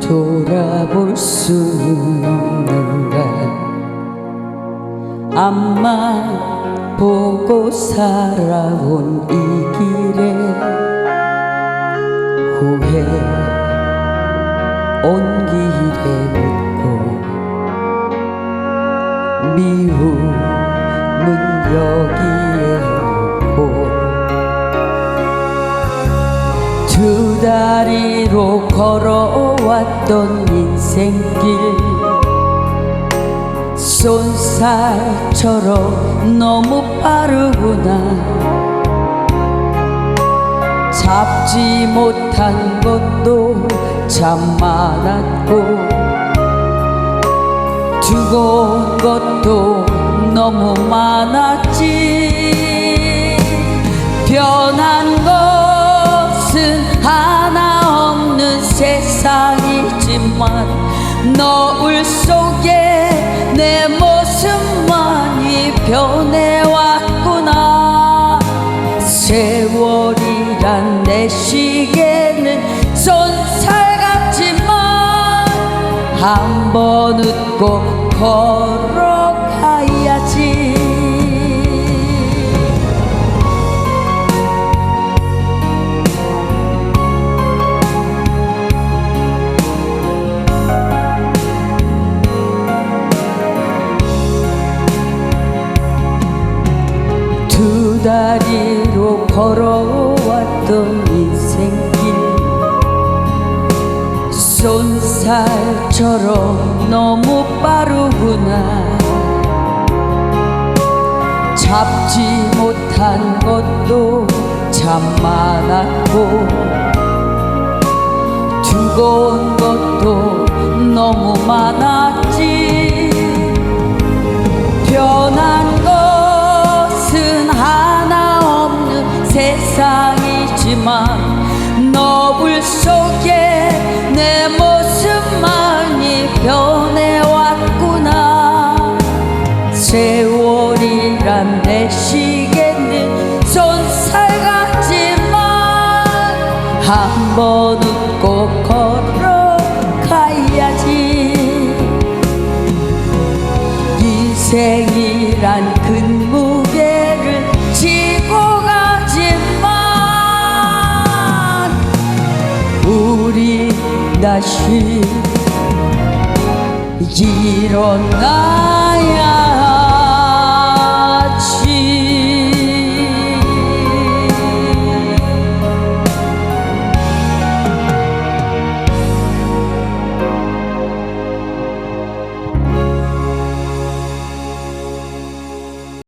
돌아볼 수는 없는가? 앞만 보고 살아온 이 길에 후회 온 길에 묻고 미움은 여기 두 다리로 걸어왔던 인생길. 손살처럼 너무 빠르구나. 잡지 못한 것도 참 많았고 두고 온 것도 너무 많았지. 변한 너울 속에 내 모습만이 변해왔구나. 세월이란 내 시계는 손살 같지만 한 번 웃고 걸어 두 다리로 걸어왔던 인생길 손살처럼 너무 빠르구나. 잡지 못한 것도 참 많았고 두고 온 것도 너무 많았 세상이지만 너울 속에 내 모습만이 변해왔구나. 세월이란 내 시계는 손살 같지만 한 번 웃고 걸어가야지. 인생이란 큰무 다시 일어나야